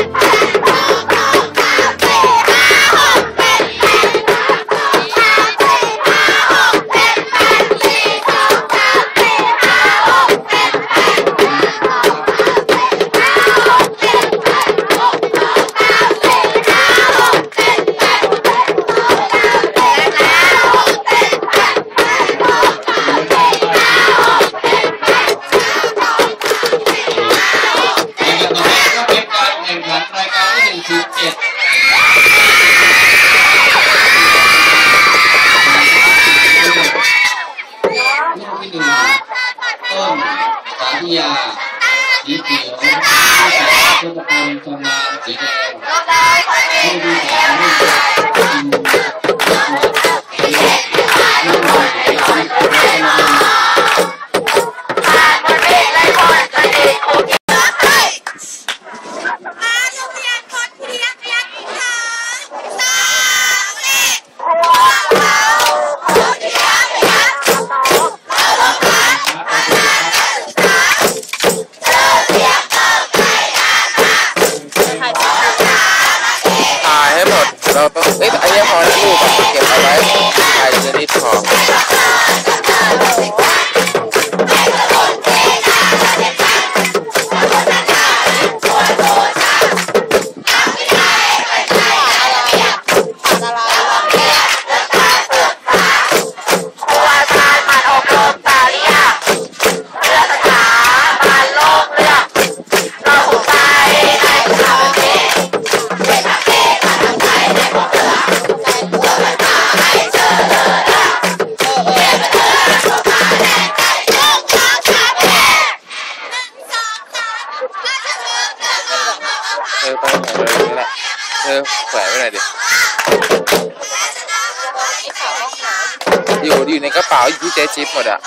Ha ha ha! 为什么？哦，大弟呀，你比我们大一岁，这个安装，Tá- Eita. เธอแขวนไว้ไหนอยดิ อยู่อยู่ในกระเป๋าอยู่ที่เจ๊จิ๊บหมดอะ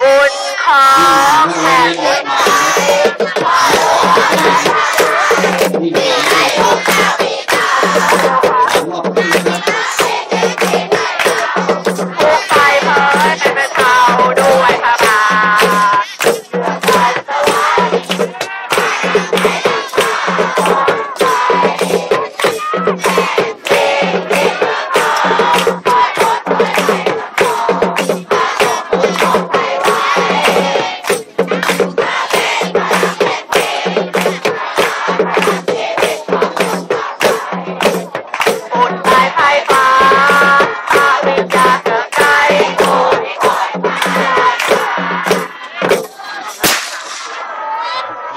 บุญของที่โรงเรียนหมดหมายที่มีสามรอบครึ่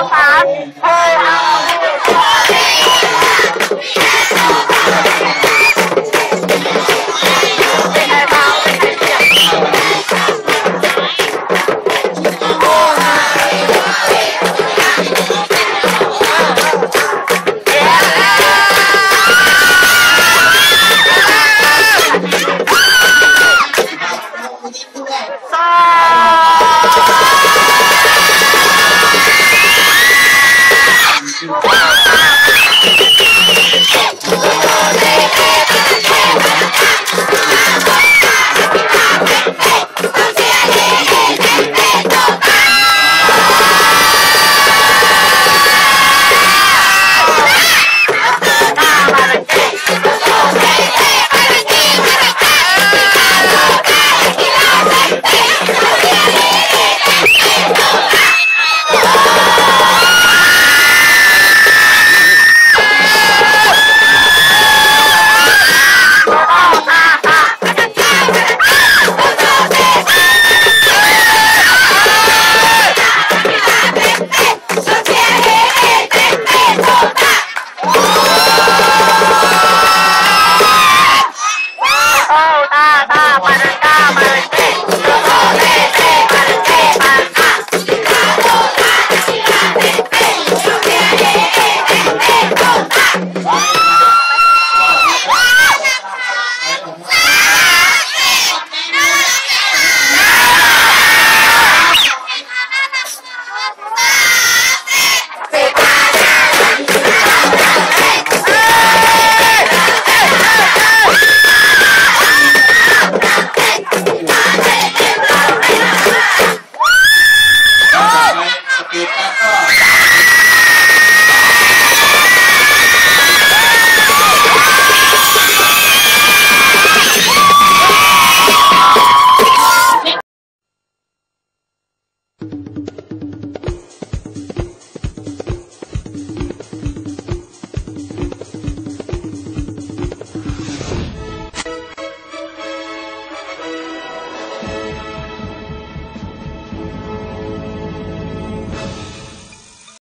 老哎呀